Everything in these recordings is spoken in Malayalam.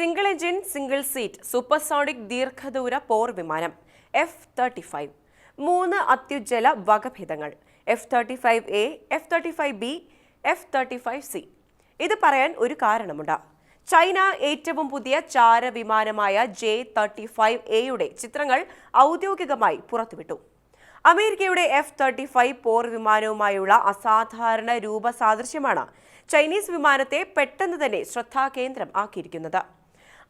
Single engine single seat supersonic ദീർഘദൂര പോർ വിമാനം എഫ് തേർട്ടി ഫൈവ് മൂന്ന് അത്യുജ്വല വകഭേദങ്ങൾ F thirty five A F thirty five B F thirty five C ഇത് പറയാൻ ഒരു കാരണമുണ്ട്. ചൈന ഏറ്റവും പുതിയ ചാര വിമാനമായ ജെ തേർട്ടി ഫൈവ് എയുടെ ചിത്രങ്ങൾ ഔദ്യോഗികമായി പുറത്തുവിട്ടു. അമേരിക്കയുടെ എഫ് തേർട്ടി ഫൈവ് പോർ വിമാനവുമായുള്ള അസാധാരണ രൂപസാദൃശ്യമാണ് ചൈനീസ് വിമാനത്തെ പെട്ടെന്ന് തന്നെ ശ്രദ്ധാകേന്ദ്രം ആക്കിയിരിക്കുന്നത്.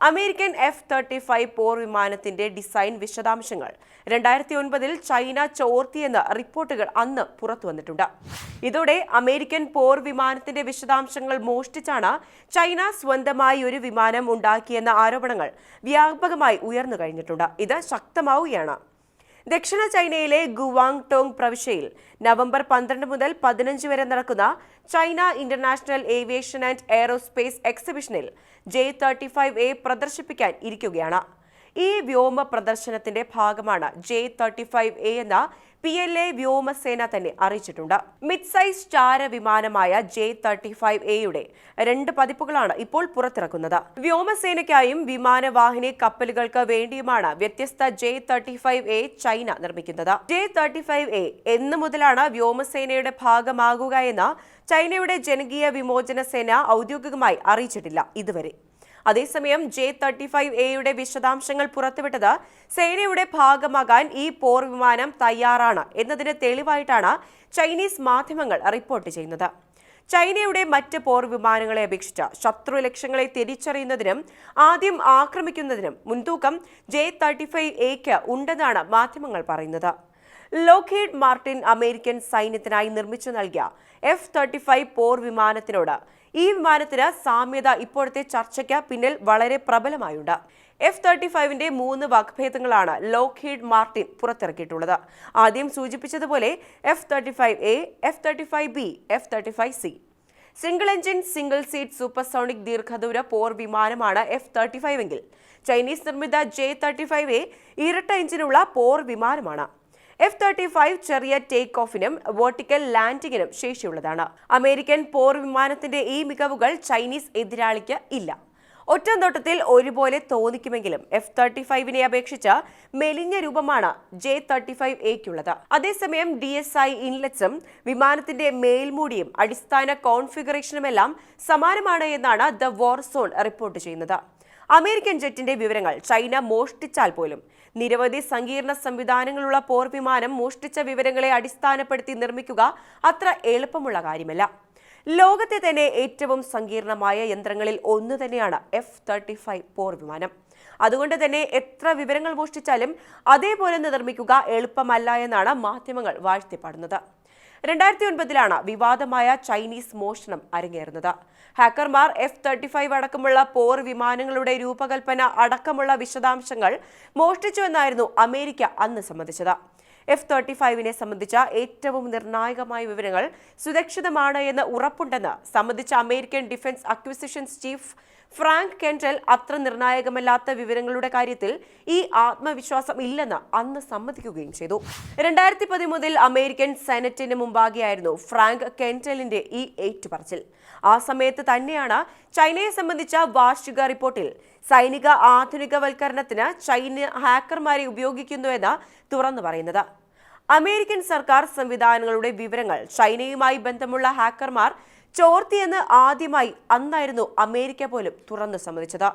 അമേരിക്കൻ എഫ് തേർട്ടി ഫൈവ് പോർ വിമാനത്തിന്റെ ഡിസൈൻ വിശദാംശങ്ങൾ. രണ്ടായിരത്തി ഒൻപതിൽ ചൈന ചോർത്തിയെന്ന റിപ്പോർട്ടുകൾ അന്ന് പുറത്തു വന്നിട്ടുണ്ട്. ഇതോടെ അമേരിക്കൻ പോർ വിമാനത്തിന്റെ വിശദാംശങ്ങൾ മോഷ്ടിച്ചാണ് ചൈന സ്വന്തമായി ഒരു വിമാനം ഉണ്ടാക്കിയെന്ന ആരോപണങ്ങൾ വ്യാപകമായി ഉയർന്നു കഴിഞ്ഞിട്ടുണ്ട്. ഇത് ശക്തമാവുകയാണ്. ദക്ഷിണ ചൈനയിലെ ഗുവാങ് ടോങ് പ്രവിശ്യയിൽ നവംബർ പന്ത്രണ്ട് മുതൽ പതിനഞ്ച് വരെ നടക്കുന്ന China International Aviation and Aerospace എക്സിബിഷനിൽ J thirty five A പ്രദർശിപ്പിക്കാൻ ഇരിക്കുകയാണ്. ഈ വ്യോമ പ്രദർശനത്തിന്റെ ഭാഗമാണ് ജെ തേർട്ടി ഫൈവ് എ എന്ന പി എൽ എ വ്യോമസേന തന്നെ അറിയിച്ചിട്ടുണ്ട്. മിഡ് സൈസ് ചാര വിമാനമായ ജെ തേർട്ടി ഫൈവ് എയുടെ രണ്ട് പതിപ്പുകളാണ് ഇപ്പോൾ പുറത്തിറക്കുന്നത്. വ്യോമസേനയ്ക്കായും വിമാനവാഹിനി കപ്പലുകൾക്ക് വേണ്ടിയുമാണ് വ്യത്യസ്ത J thirty five A China നിർമ്മിക്കുന്നത്. ജെ തേർട്ടി ഫൈവ് എ എന്ന് മുതലാണ് വ്യോമസേനയുടെ ഭാഗമാകുക എന്ന് ചൈനയുടെ ജനകീയ വിമോചന സേന ഔദ്യോഗികമായി അറിയിച്ചിട്ടില്ല ഇതുവരെ. അതേസമയം ജെ തേർട്ടി ഫൈവ് എയുടെ വിശദാംശങ്ങൾ പുറത്തുവിട്ടത് സേനയുടെ ഭാഗമാകാൻ ഈ പോർ വിമാനം തയ്യാറാണ് എന്നതിന് തെളിവായിട്ടാണ് ചൈനീസ് മാധ്യമങ്ങൾ റിപ്പോർട്ട് ചെയ്യുന്നത്. ചൈനയുടെ മറ്റ് പോർ വിമാനങ്ങളെ അപേക്ഷിച്ച് ശത്രു ലക്ഷ്യങ്ങളെ തിരിച്ചറിയുന്നതിനും ആദ്യം ആക്രമിക്കുന്നതിനും മുൻതൂക്കം ജെ തേർട്ടി ഫൈവ് എക്ക് ഉണ്ടെന്നാണ് മാധ്യമങ്ങൾ പറയുന്നത്. ലോക്ഹീഡ് മാർട്ടിൻ അമേരിക്കൻ സൈന്യത്തിനായി നിർമ്മിച്ചു നൽകിയ എഫ് തേർട്ടി ഫൈവ് പോർ വിമാനത്തിനോട് ഈ വിമാനത്തിന് സാമ്യത ഇപ്പോഴത്തെ ചർച്ചയ്ക്ക് പിന്നിൽ വളരെ പ്രബലമായുണ്ട്. എഫ് തേർട്ടി ഫൈവിന്റെ മൂന്ന് വകഭേദങ്ങളാണ് ലോക്ഹീഡ് മാർട്ടിൻ പുറത്തിറക്കിയിട്ടുള്ളത്. ആദ്യം സൂചിപ്പിച്ചതുപോലെ F thirty five A F thirty five B F thirty five C. Single engine single seat supersonic ദീർഘദൂര പോർ വിമാനമാണ് എഫ് തേർട്ടി ഫൈവ് എങ്കിൽ. ചൈനീസ് നിർമ്മിത ജെ തേർട്ടി ഫൈവ് എ ഇരട്ട എഞ്ചിനുള്ള പോർ വിമാനമാണ്. എഫ് തേർട്ടി ഫൈവ് ചെറിയ ടേക്ക് ഓഫിനും വെർട്ടിക്കൽ ലാൻഡിങ്ങിനും ശേഷിയുള്ളതാണ്. അമേരിക്കൻ പോർ വിമാനത്തിന്റെ ഈ മികവുകൾ ചൈനീസ് എതിരാളിക്ക് ഇല്ല. ഒറ്റനോട്ടത്തിൽ ഒരുപോലെ തോന്നിക്കുമെങ്കിലും എഫ് തേർട്ടി ഫൈവിനെ അപേക്ഷിച്ച് മെലിഞ്ഞ രൂപമാണ് ജെ തേർട്ടി ഫൈവ് എക്കുള്ളത് അതേസമയം ഡി എസ് ഐ ഇൻലെറ്റ്സും വിമാനത്തിന്റെ മേൽമൂടിയും അടിസ്ഥാന കോൺഫിഗറേഷനുമെല്ലാം സമാനമാണ് എന്നാണ് ദ വോർ സോൺ റിപ്പോർട്ട് ചെയ്യുന്നത്. അമേരിക്കൻ ജെറ്റിന്റെ വിവരങ്ങൾ ചൈന മോഷ്ടിച്ചാൽ പോലും. നിരവധി സങ്കീർണ സംവിധാനങ്ങളുള്ള പോർ വിമാനം മോഷ്ടിച്ച വിവരങ്ങളെ അടിസ്ഥാനപ്പെടുത്തി നിർമ്മിക്കുക അത്ര എളുപ്പമുള്ള കാര്യമല്ല. ലോകത്തെ തന്നെ ഏറ്റവും സങ്കീർണമായ യന്ത്രങ്ങളിൽ ഒന്ന് തന്നെയാണ് എഫ് തേർട്ടി ഫൈവ് പോർ വിമാനം അതുകൊണ്ട് തന്നെ എത്ര വിവരങ്ങൾ മോഷ്ടിച്ചാലും അതേപോലെ നിർമ്മിക്കുക എളുപ്പമല്ല എന്നാണ് മാധ്യമങ്ങൾ വാഴ്ത്തിപ്പാടുന്നത്. രണ്ടായിരത്തി ഒൻപതിലാണ് വിവാദമായ ചൈനീസ് മോഷണം അരങ്ങേറുന്നത്. ഹാക്കർമാർ എഫ് തേർട്ടി ഫൈവ് അടക്കമുള്ള പോർ വിമാനങ്ങളുടെ രൂപകൽപ്പന അടക്കമുള്ള വിശദാംശങ്ങൾ മോഷ്ടിച്ചുവെന്നായിരുന്നു അമേരിക്ക അന്ന് സമ്മതിച്ചത്. എഫ് തേർട്ടി ഫൈവിനെ സംബന്ധിച്ച ഏറ്റവും നിർണായകമായ വിവരങ്ങൾ സുരക്ഷിതമാണ് എന്ന് ഉറപ്പുണ്ടെന്ന് സംബന്ധിച്ച American defence acquisitions chief Frank Kendall അത്ര നിർണായകമല്ലാത്ത വിവരങ്ങളുടെ കാര്യത്തിൽ ഈ ആത്മവിശ്വാസം ഇല്ലെന്ന് അന്ന് സമ്മതിക്കുകയും ചെയ്തു. രണ്ടായിരത്തി പതിമൂന്നിൽ അമേരിക്കൻ സെനറ്റിന് മുമ്പാകെയായിരുന്നു ഫ്രാങ്ക് കെൻഡലിന്റെ ഈ ഏറ്റുപറച്ചിൽ. ആ സമയത്ത് തന്നെയാണ് ചൈനയെ സംബന്ധിച്ച വാർഷിക റിപ്പോർട്ടിൽ സൈനിക ആധുനികവൽക്കരണത്തിന് ചൈന ഹാക്കർമാരെ ഉപയോഗിക്കുന്നുവെന്ന് തുറന്നു പറയുന്നത്. അമേരിക്കൻ സർക്കാർ സംവിധാനങ്ങളുടെ വിവരങ്ങൾ ചൈനയുമായി ബന്ധമുള്ള ഹാക്കർമാർ ചോർത്തിയെന്ന് ആദ്യമായി അന്നായിരുന്നു അമേരിക്ക പോലും തുറന്നു സമ്മതിച്ചത്.